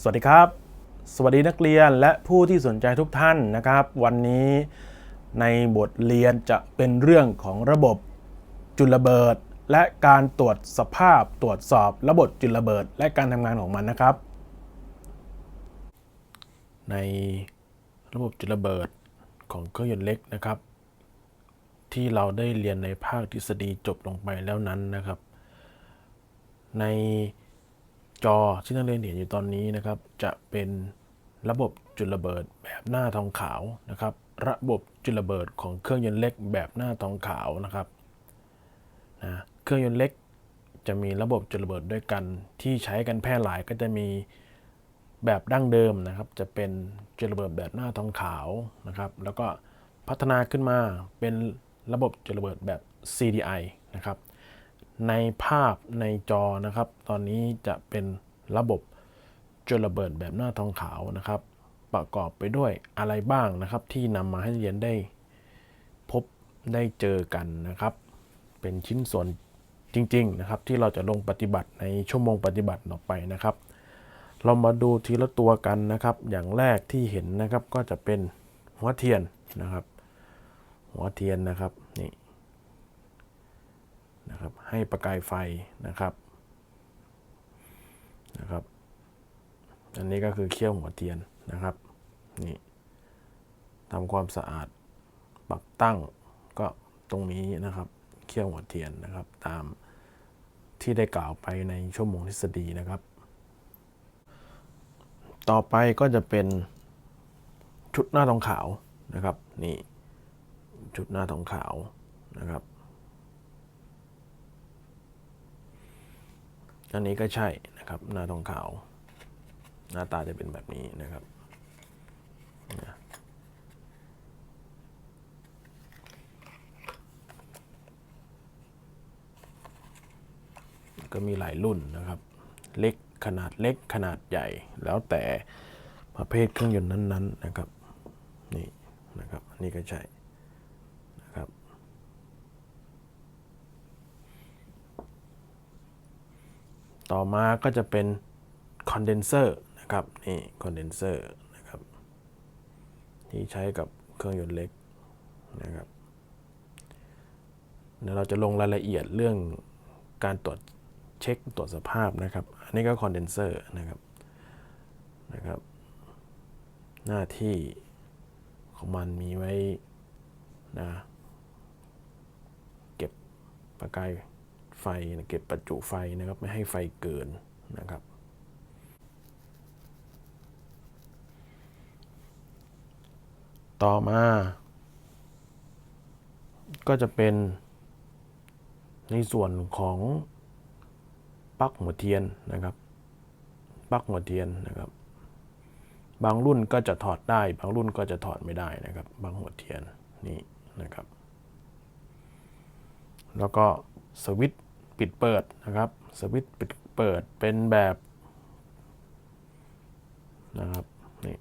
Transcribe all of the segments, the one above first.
สวัสดีครับ สวัสดีนักเรียนและผู้ที่สนใจทุกท่านนะครับ วันนี้ในบทเรียนจะเป็นเรื่องของระบบจุลระเบิด และการตรวจสภาพตรวจสอบระบบจุลระเบิด และการทำงานของมันนะครับ ในระบบจุลระเบิดของเครื่องยนต์เล็กนะครับ ที่เราได้เรียนในภาคทฤษฎีจบลงไปแล้วนั้นนะครับ ใน จอที่นักเรียนเห็นอยู่ตอนนี้นะครับ จะเป็นระบบจุลระเบิดแบบหน้าทองขาวนะครับ ระบบจุลระเบิดของเครื่องยนต์เล็กแบบหน้าทองขาวนะครับนะเครื่องยนต์เล็กจะมีระบบจุลระเบิดด้วยกัน ที่ใช้กันแพร่หลายก็จะมีแบบดั้งเดิมนะครับ จะเป็นจุลระเบิดแบบหน้าทองขาวนะครับ แล้วก็พัฒนาขึ้นมาเป็นระบบจุลระเบิดแบบ CDI นะครับ ในภาพในจอนะครับ ตอนนี้จะเป็นระบบจุลระเบิดแบบหน้าทองขาวนะครับ ประกอบไปด้วยอะไรบ้างนะครับ ที่นำมาให้เรียนได้พบได้เจอกันนะครับ เป็นชิ้นส่วนจริง ๆ นะครับ ที่เราจะลงปฏิบัติในชั่วโมงปฏิบัติต่อไปนะครับ เรามาดูทีละตัวกันนะครับ อย่างแรกที่เห็นนะครับก็จะเป็นหัวเทียนนะครับ หัวเทียนนะครับนี่ นะครับ ให้ประกายไฟนะครับนะครับ อันนี้ก็คือเขี้ยวหัวเทียนนะครับนี่ทำความสะอาดปรับตั้งก็ตรงนี้นะครับเขี้ยวหัวเทียนนะครับ ตามที่ได้กล่าวไปในชั่วโมงทฤษฎีนะครับ ต่อไปก็จะเป็นชุดหน้าทองขาวนะครับนี่ชุดหน้าทองขาวนะครับ อันนี้ก็ใช่นะครับ หน้าทองขาว หน้าตาจะเป็นแบบนี้นะครับก็มีหลายรุ่นนะครับ เล็กขนาดเล็กขนาดใหญ่ แล้วแต่ประเภทเครื่องยนต์นั้นๆนะครับ นี่นะครับนนี้ก็ใช่นะครับ ต่อมาก็จะเป็นคอนเดนเซอร์นะครับนี่คอนเดนเซอร์นะครับที่ใช้กับเครื่องยนต์เล็กนะครับเดี๋ยวเราจะลงรายละเอียดเรื่องการตรวจเช็คตรวจสภาพนะครับ อันนี้ก็คอนเดนเซอร์นะครับนะครับ หน้าที่ของมันมีไว้นะเก็บประกาย ไฟเก็บประจุไฟนะครับไม่ให้ไฟเกินนะครับ ต่อมา ก็จะเป็นในส่วนของปลั๊กหัวเทียนนะครับปลั๊กหัวเทียนนะครับ บางรุ่นก็จะถอดได้ บางรุ่นก็จะถอดไม่ได้นะครับ บางหัวเทียนนี่นะครับ แล้วก็สวิตช์ ปิดเปิดนะครับ สวิตช์ปิดเปิดเป็นแบบนะครับนี่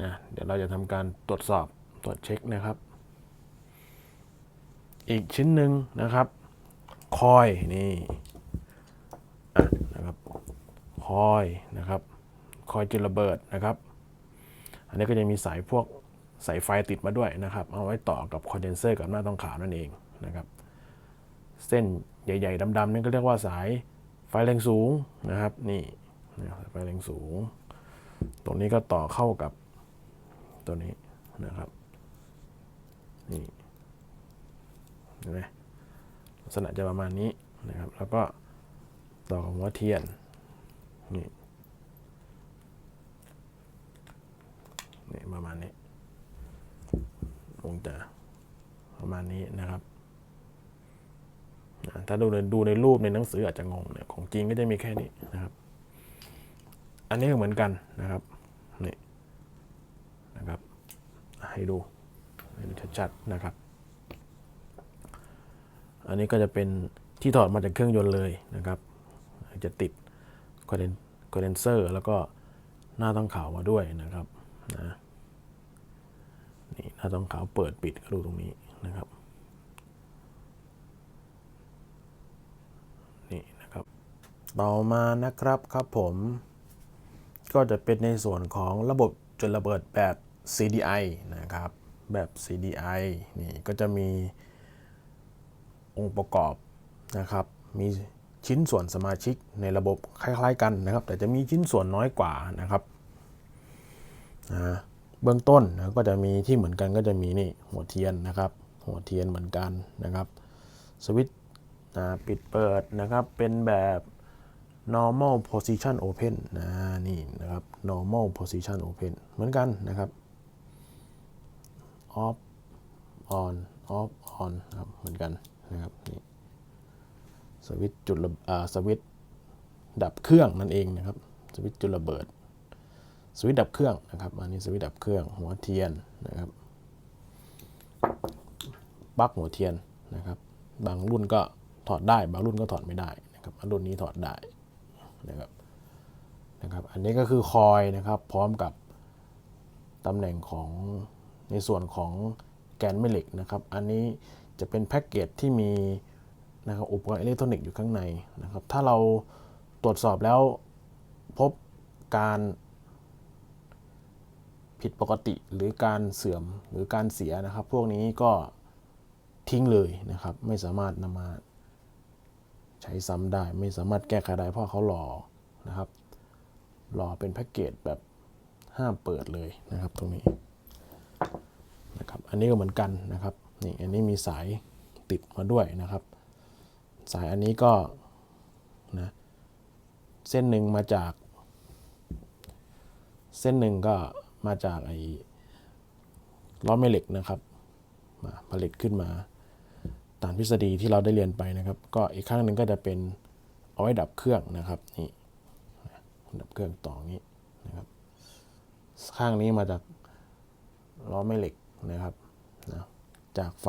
นะเดี๋ยวเราจะทำการตรวจสอบตรวจเช็คนะครับ อีกชิ้นหนึ่งนะครับ คอยนี่อ่นะครับ คอยนะครับ คอยจุลระเบิดนะครับ อันนี้ก็จะมีสายพวกสายไฟติดมาด้วยนะครับ เอาไว้ต่อกับคอนเดนเซอร์กับหน้าทองขาวนั่นเองนะครับ เส้นใหญ่ๆดำๆนี่ก็เรียกว่าสายไฟแรงสูงนะครับนี่นะครับไฟแรงสูง ตรงนี้ก็ต่อเข้ากับตัวนี้นะครับนี่เห็นไหมลักษณะจะประมาณนี้นะครับ แล้วก็ต่อกับหัวเทียนนี่ นี่ประมาณนี้คงจะประมาณนี้นะครับ ถ้าดูในดูในรูปในหนังสืออาจจะงงเนี่ยของจริงก็จะมีแค่นี้นะครับ อันนี้ก็เหมือนกันนะครับนี่นะครับ ให้ดูให้ดูชัดๆนะครับ อันนี้ก็จะเป็นที่ถอดมาจากเครื่องยนต์เลยนะครับ จะติดคอนเดนเซอร์แล้วก็หน้าต้องขาวมาด้วยนะครับ นะนี่หน้าต้องขาวเปิดปิดก็ดูตรงนี้นะครับ นี่นะครับ ต่อมานะครับครับผม ก็จะเป็นในส่วนของระบบจุดระเบิดแบบ CDI นะครับ แบบ CDI นี่ก็จะมีองค์ประกอบนะครับ มีชิ้นส่วนสมาชิกในระบบคล้าย ๆ กันนะครับ แต่จะมีชิ้นส่วนน้อยกว่านะครับ นะเบื้องต้นนะก็จะมีที่เหมือนกันก็จะมีนี่หัวเทียนนะครับ หัวเทียนเหมือนกันนะครับสวิตช์นะปิดเปิดนะครับเป็นแบบ normal position open นะนี่นะครับ normal position open เหมือนกันนะครับ off on off on นะครับเหมือนกันนะครับนี่สวิตจุดระสวิตดับเครื่องนั่นเองนะครับ สวิตจุดระเบิด สวิตช์ดับเครื่องนะครับอันนี้สวิตช์ดับเครื่องหัวเทียนนะครับปลั๊กหัวเทียนนะครับ บางรุ่นก็ถอดได้ บางรุ่นก็ถอดไม่ได้นะครับอันรุ่นนี้ถอดได้นะครับนะครับ อันนี้ก็คือคอยนะครับ พร้อมกับตำแหน่งของในส่วนของแกนแม่เหล็กนะครับ อันนี้จะเป็นแพ็กเกจที่มีนะครับอุปกรณ์อิเล็กทรอนิกส์อยู่ข้างในนะครับ ถ้าเราตรวจสอบแล้วพบการ ผิดปกติหรือการเสื่อมหรือการเสียนะครับ พวกนี้ก็ทิ้งเลยนะครับ ไม่สามารถนำมาใช้ซ้ำได้ ไม่สามารถแก้ไขได้เพราะเขาหลอนะครับหล่อเป็นแพ็กเกจแบบห้ามเปิดเลยนะครับ ตรงนี้นะครับ อันนี้ก็เหมือนกันนะครับนี่อันนี้มีสายติดมาด้วยนะครับ สายอันนี้ก็นะเส้นหนึ่งมาจาก เส้นหนึ่งก็ มาจากไอ้ล้อแม่เหล็กนะครับมาผลิตขึ้นมา ตามทฤษฎีที่เราได้เรียนไปนะครับ ก็อีกข้างหนึ่งก็จะเป็นเอาไว้ดับเครื่องนะครับนี่ดับเครื่องต่องนี้นะครับ ข้างนี้มาจากล้อแม่เหล็กนะครับนะจากไฟ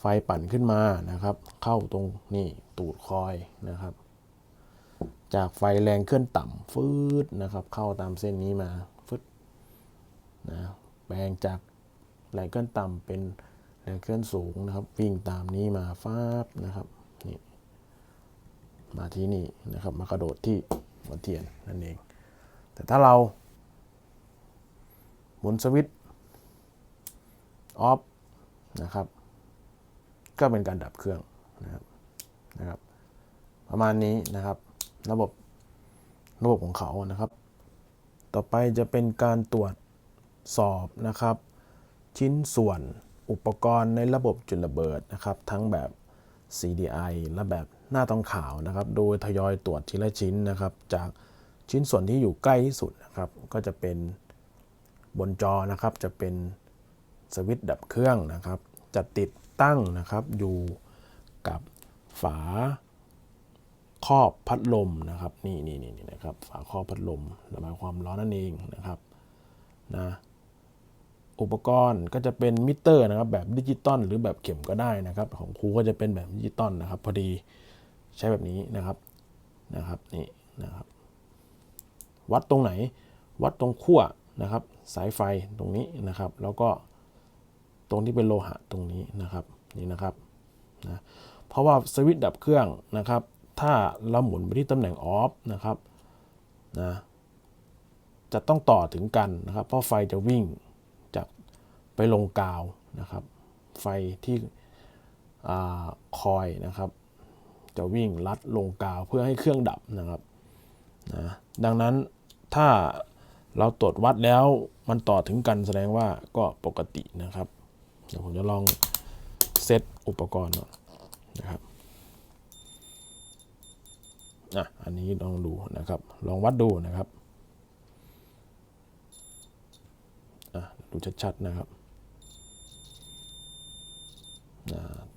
ไฟปั่นขึ้นมานะครับ เข้าตรงนี่ตูดคอยนะครับ จากไฟแรงเคลื่อนต่ำฟืดนะครับ เข้าตามเส้นนี้มา นะแปลงจากแรงเคลื่อนต่ำเป็นแรงเคลื่อนสูงนะครับ วิ่งตามนี้มาฟาบนะครับนี่มาที่นี่นะครับ มากระโดดที่หัวเทียนนั่นเอง แต่ถ้าเรา หมุนสวิตช์ออฟนะครับ ก็เป็นการดับเครื่องนะครับนะครับ ประมาณนี้นะครับ ระบบระบบของเขานะครับ ต่อไปจะเป็นการตรวจ สอบนะครับ ชิ้นส่วนอุปกรณ์ในระบบจุดระเบิดนะครับ ทั้งแบบ CDI และแบบหน้าต้องขาวนะครับ โดยทยอยตรวจทีละชิ้นนะครับ จากชิ้นส่วนที่อยู่ใกล้ที่สุดนะครับ ก็จะเป็นบนจอนะครับ จะเป็นสวิตช์ดับเครื่องนะครับ จะติดตั้งนะครับอยู่กับฝาครอบพัดลมนะครับนี่นี่นี่นี่นะครับ ฝาครอบพัดลมระบายความร้อนนั่นเองนะครับนะ อุปกรณ์ก็จะเป็นมิเตอร์นะครับแบบดิจิตอลหรือแบบเข็มก็ได้นะครับ ของครูก็จะเป็นแบบดิจิตอลนะครับ พอดีใช้แบบนี้นะครับนะครับนี่นะครับ วัดตรงไหนวัดตรงขั้วนะครับ สายไฟตรงนี้นะครับ แล้วก็ตรงที่เป็นโลหะตรงนี้นะครับนี่นะครับนะเพราะว่าสวิตช์ดับเครื่องนะครับ ถ้าเราหมุนไปที่ตำแหน่งออฟนะครับนะจะต้องต่อถึงกันนะครับ เพราะไฟจะวิ่ง ไปลงกาวนะครับ ไฟที่อคอยนะครับ จะวิ่งลัดลงกาวเพื่อให้เครื่องดับนะครับนะดังนั้นถ้าเราตรวจวัดแล้วมันต่อถึงกันแสดงว่าก็ปกตินะครับ เดี๋ยวผมจะลองเซตอุปกรณ์นะครับอะอันนี้ลองดูนะครับ ลองวัดดูนะครับอะดูชัดๆนะครับ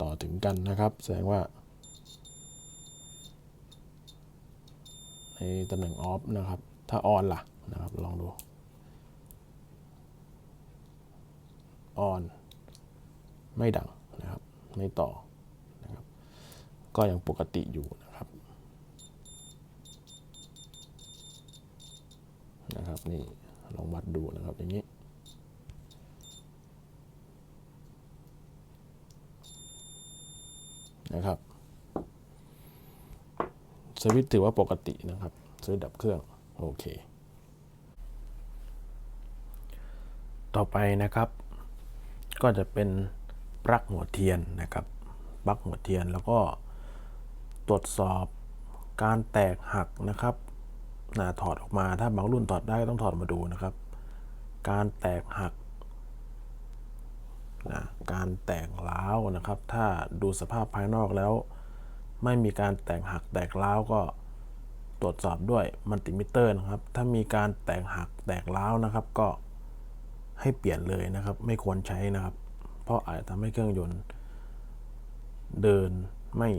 ต่อถึงกันนะครับ แสดงว่า ในตำแหน่งออฟนะครับ ถ้าออนล่ะนะครับ ลองดูออนไม่ดังนะครับ ไม่ต่อนะครับ ก็ยังปกติอยู่นะครับนะครับนี่ลองวัดดูนะครับอย่างนี้ นะครับสวิตถือว่าปกตินะครับสวิตดับเครื่อง โอเค ต่อไปนะครับ ก็จะเป็นปลั๊กหัวเทียนนะครับปลั๊กหัวเทียนแล้วก็ตรวจสอบการแตกหักนะครับนะถอดออกมาถ้าบางรุ่นถอดได้ต้องถอดมาดูนะครับ การแตกหัก นะการแตกร้าวนะครับ ถ้าดูสภาพภายนอกแล้ว ไม่มีการแตกหักแตกร้าวก็ตรวจสอบด้วยมัลติมิเตอร์นะครับ ถ้ามีการแตกหักแตกร้าวนะครับ ก็ให้เปลี่ยนเลยนะครับ ไม่ควรใช้นะครับ เพราะอาจจะทำให้เครื่องยนต์เดินไม่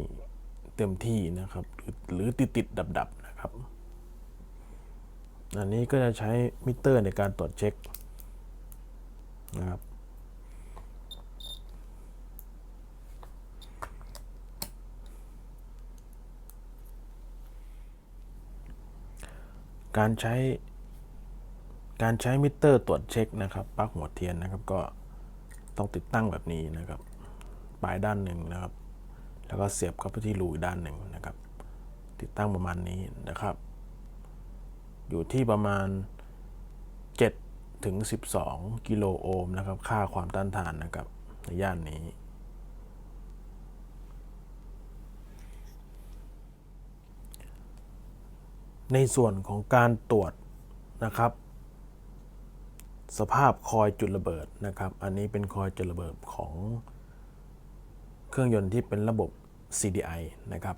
เต็มที่นะครับ หรือติดติดดับดับนะครับ อันนี้ก็จะใช้มิเตอร์ในการตรวจเช็คนะครับ การใช้ การใช้มิเตอร์ตรวจเช็คนะครับปลั๊กหัวเทียนนะครับก็ต้องติดตั้งแบบนี้นะครับปลายด้านหนึ่งนะครับ แล้วก็เสียบเข้าไปที่รูด้านหนึ่งนะครับ ติดตั้งประมาณนี้นะครับ อยู่ที่ประมาณ 7 ถึง 12 กิโลโอห์มนะครับ ค่าความต้านทานนะครับในย่านนี้ ในส่วนของการตรวจนะครับ สภาพคอยจุดระเบิดนะครับ อันนี้เป็นคอยจุดระเบิดของเครื่องยนต์ที่เป็นระบบ CDI นะครับ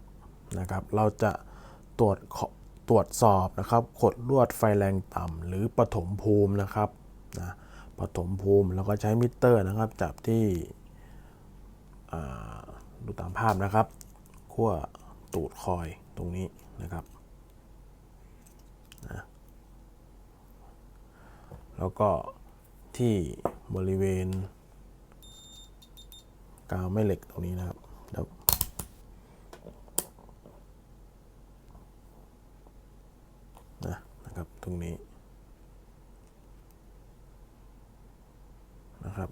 นะครับ เราจะตรวจตรวจสอบนะครับขดลวดไฟแรงต่ำหรือปฐมภูมินะครับนะปฐมภูมิแล้วก็ใช้มิเตอร์นะครับจับที่ดูตามภาพนะครับขั้วตูดคอยตรงนี้นะครับ แล้วก็ที่บริเวณ กาวแม่เหล็กตรงนี้นะครับแล้วนะนะครับตรงนี้นะครับ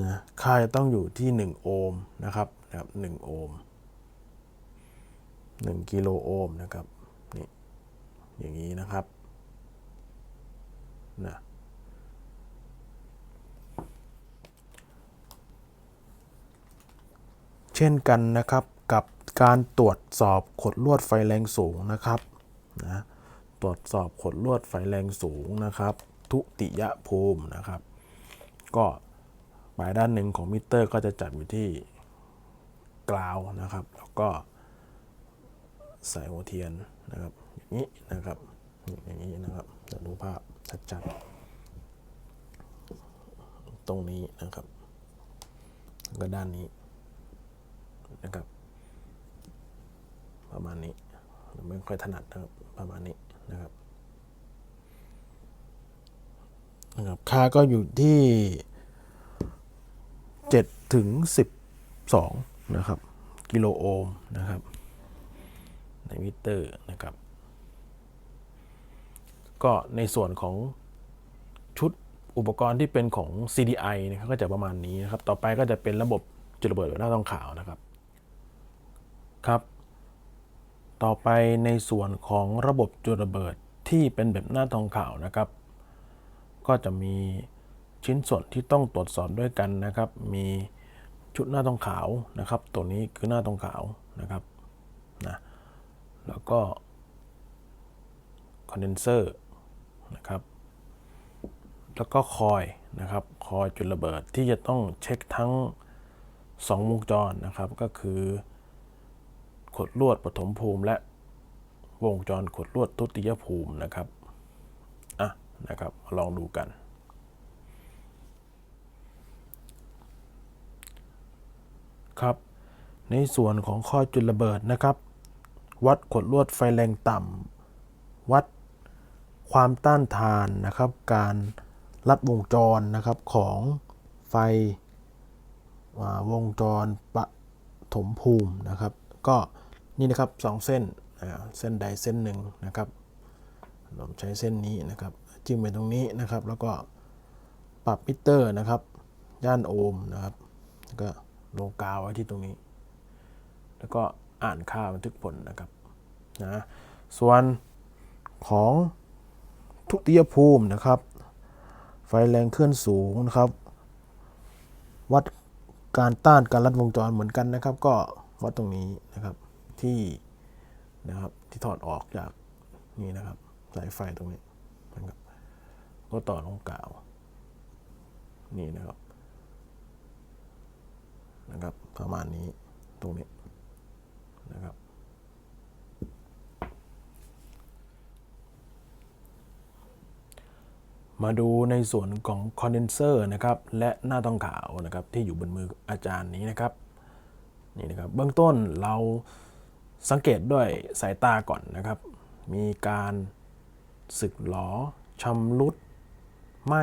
นะค่าจะต้องอยู่ที่ 1 โอห์มนะครับนะครับ1โอห์ม1กิโลโอห์มนะครับนี่อย่างนี้นะครับ นะเช่นกันนะครับกับการตรวจสอบขดลวดไฟแรงสูงนะครับนะตรวจสอบขดลวดไฟแรงสูงนะครับ ทุติยภูมินะครับ ก็ปลายด้านหนึ่งของมิเตอร์ก็จะจับอยู่ที่กราวนะครับ แล้วก็ใส่หัวเทียนนะครับอย่างนี้นะครับ อย่างนี้นะครับจะดูภาพชัดๆตรงนี้นะครับแล้วก็ด้านนี้นะครับ ประมาณนี้ไม่ค่อยถนัดนะครับประมาณนี้นะครับนะครับค่าก็อยู่ที่7ถึง12 นะครับ กิโลโอห์มนะครับ ในมิเตอร์นะครับ ก็ในส่วนของชุดอุปกรณ์ที่เป็นของ CDI นะครับก็จะประมาณนี้นะครับ ต่อไปก็จะเป็นระบบจุดระเบิดแบบหน้าทองขาวนะครับ ครับ ต่อไปในส่วนของระบบจุดระเบิดที่เป็นแบบหน้าทองขาวนะครับ ก็จะมีชิ้นส่วนที่ต้องตรวจสอบด้วยกันนะครับ มีชุดหน้าทองขาวนะครับ ตัวนี้คือหน้าทองขาวนะครับนะแล้วก็คอนเดนเซอร์ นะครับ แล้วก็คอยนะครับคอยจุดระเบิดที่จะต้องเช็คทั้ง 2 วงจรนะครับ ก็คือขดลวดปฐมภูมิและวงจรขดลวดทุติยภูมินะครับอะนะครับลองดูกัน ครับ ในส่วนของข้อจุดระเบิดนะครับ วัดขดลวดไฟแรงต่ำวัด ความต้านทานนะครับ การลัดวงจรนะครับของไฟวงจรปฐมภูมินะครับ ก็นี่นะครับสองเส้นเส้นใดเส้นหนึ่งนะครับผมใช้เส้นนี้นะครับ จิ้มไปตรงนี้นะครับ แล้วก็ปรับมิเตอร์นะครับย่านโอห์มนะครับก็ลงกาวไว้ที่ตรงนี้ แล้วก็อ่านค่าบันทึกผลนะครับนะส่วนของ ทุติยภูมินะครับ ไฟแรงเคลื่อนสูงนะครับ วัดการต้านการลัดวงจรเหมือนกันนะครับ ก็วัดตรงนี้นะครับที่นะครับที่ถอดออกจากนี่นะครับสายไฟตรงนี้นะครับก็ต่อลงกาวนี่นะครับนะครับประมาณนี้ตรงนี้นะครับ มาดูในส่วนของคอนเดนเซอร์นะครับและหน้าต้องขาวนะครับที่อยู่บนมืออาจารย์นี้นะครับนี่นะครับเบื้องต้นเราสังเกตด้วยสายตาก่อนนะครับ มีการสึกหลอชำรุดไหม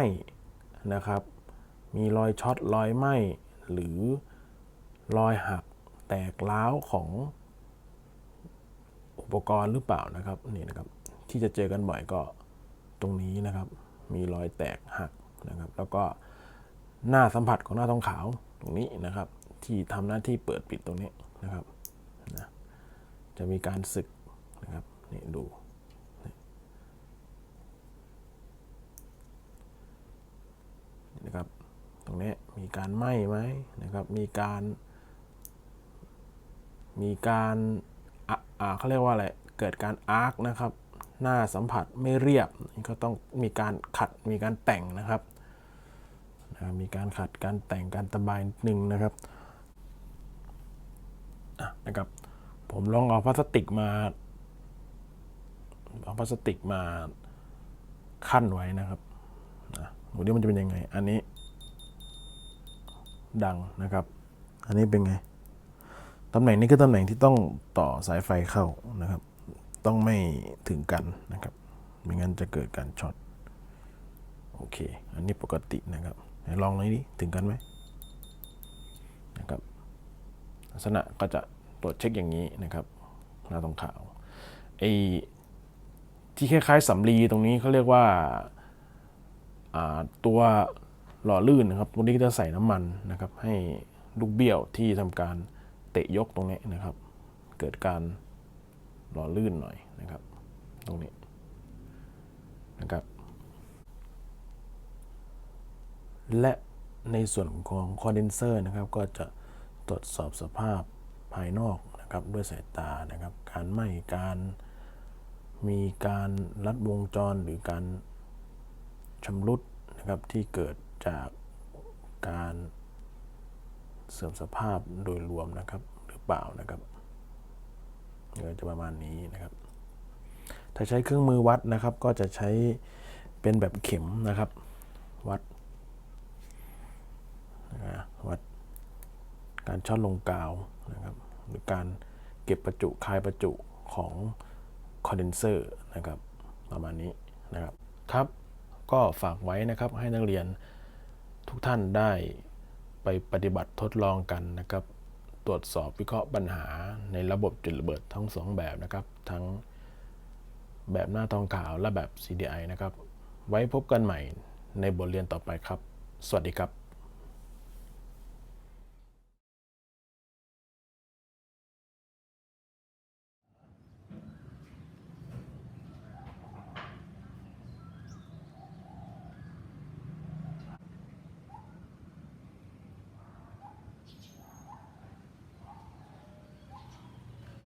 นะครับ มีรอยช็อตรอยไหมหรือรอยหักแตกร้าวของอุปกรณ์หรือเปล่านะครับนี่นะครับที่จะเจอกันบ่อยก็ตรงนี้นะครับ มีรอยแตกหักนะครับ แล้วก็หน้าสัมผัสของหน้าทองขาวตรงนี้นะครับ ที่ทำหน้าที่เปิดปิดตรงนี้นะครับนะจะมีการสึกนะครับนี่ดูนะครับ ตรงนี้มีการไหม้ไหมนะครับ มีการ มีการอ่าเขาเรียกว่าอะไร เกิดการอาร์คนะครับ หน้าสัมผัสไม่เรียบนี่ก็ต้องมีการขัดมีการแต่งนะครับมีการขัดการแต่งการตะบายนิดนึงนะครับะนะครับ ผมลองเอาพลาสติกมาเอาพลาสติกมาขั้นไว้นะครับนะดูดิมันจะเป็นยังไง อันนี้ ดังนะครับ อันนี้เป็นไงตำแหน่งนี้คือตำแหน่งที่ต้องต่อสายไฟเข้านะครับ ต้องไม่ถึงกันนะครับ ไม่งั้นจะเกิดการช็อต โอเค อันนี้ปกตินะครับลองหน่อยดิ ถึงกันไหมนะครับลักษณะก็จะตรวจเช็คอย่างนี้นะครับ หน้าตรงขาวไอ้ที่คล้ายๆสำลีตรงนี้เขาเรียกว่าตัวหล่อลื่นนะครับตรงนี้ก็จะใส่น้ำมันนะครับ ให้ลูกเบี้ยวที่ทำการเตะยกตรงนี้นะครับ เกิดการ หล่อลื่นหน่อยนะครับ ตรงนี้นะครับ และในส่วนของคอนเดนเซอร์นะครับ ก็จะตรวจสอบสภาพภายนอกนะครับ ด้วยสายตานะครับ การไหม้การมีการลัดวงจรหรือการชำรุดนะครับที่เกิดจากการเสื่อมสภาพโดยรวมนะครับหรือเปล่านะครับ ก็จะประมาณนี้นะครับ ถ้าใช้เครื่องมือวัดนะครับ ก็จะใช้เป็นแบบเข็มนะครับ วัดนะวัดการช็อตลงกาวนะครับ หรือการเก็บประจุคายประจุของคอนเดนเซอร์นะครับ ประมาณนี้นะครับครับ ก็ฝากไว้นะครับให้นักเรียนทุกท่านได้ไปปฏิบัติทดลองกันนะครับ ตรวจสอบวิเคราะห์ปัญหาในระบบจุดระเบิดทั้งสองแบบนะครับ ทั้งแบบหน้าทองขาวและแบบ CDI นะครับ ไว้พบกันใหม่ในบทเรียนต่อไปครับ สวัสดีครับ